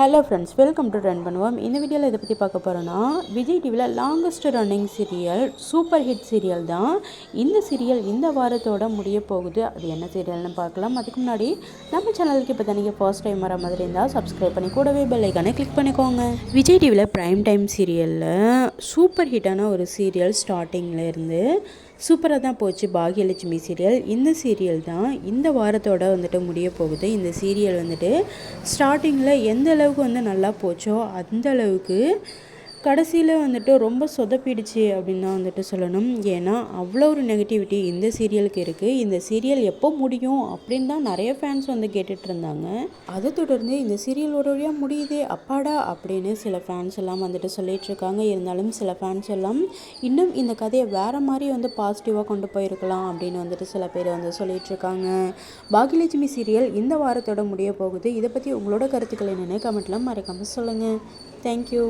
Hello friends welcome to run பண்ணுவோம் இந்த வீடியோவில் இதை பற்றி பார்க்க போகிறோன்னா விஜய் டிவியில் longest running serial super hit serial தான். இந்த சீரியல் இந்த வாரத்தோட முடிய போகுது. அது என்ன சீரியல்னு பார்க்கலாம். அதுக்கு முன்னாடி நம்ம சேனலுக்கு இப்போ தனிக்கு ஃபர்ஸ்ட் டைம் வர மாதிரி இருந்தால் சப்ஸ்கிரைப் பண்ணி கூடவே பெல்லைக்கானே கிளிக் பண்ணிக்கோங்க. விஜய் டிவியில் ப்ரைம் டைம் சீரியலில் சூப்பர் ஹிட்டான ஒரு சீரியல் ஸ்டார்டிங்கில் இருந்து சூப்பராக தான் போச்சு. பாகியலட்சுமி சீரியல் இந்த சீரியல் தான் இந்த வாரத்தோட வந்துட்டு முடிய போகுது. இந்த சீரியல் வந்துட்டு ஸ்டார்டிங்கில் எந்த அளவு எந்தளவுக்கு வந்து நல்லா போச்சோ அந்த அளவுக்கு கடைசியில் வந்துட்டு ரொம்ப சொதப்பிடுச்சு அப்படின்னு தான் வந்துட்டு சொல்லணும். ஏன்னா அவ்வளோ ஒரு நெகட்டிவிட்டி இந்த சீரியலுக்கு இருக்குது இந்த சீரியல் எப்போ முடியும் அப்படின்னு தான் நிறைய ஃபேன்ஸ் வந்து கேட்டுட்டு இருந்தாங்க. அதை தொடர்ந்து இந்த சீரியல் ஒரு வழியாக முடியுதே அப்பாடா அப்படின்னு சில ஃபேன்ஸ் எல்லாம் வந்துட்டு சொல்லிட்டு இருக்காங்க. இருந்தாலும் சில ஃபேன்ஸ் எல்லாம் இன்னும் இந்த கதையை வேறு மாதிரி வந்து பாசிட்டிவாக கொண்டு போயிருக்கலாம் அப்படின்னு வந்துட்டு சில பேர் வந்து சொல்லிட்டு இருக்காங்க. பாகியலட்சுமி சீரியல் இந்த வாரத்தோட முடிய போகுது. இதை பற்றி உங்களோட கருத்துக்கள் என்னென்னு கமெண்ட்லாம் மறக்காமல் சொல்லுங்கள் தேங்க்யூ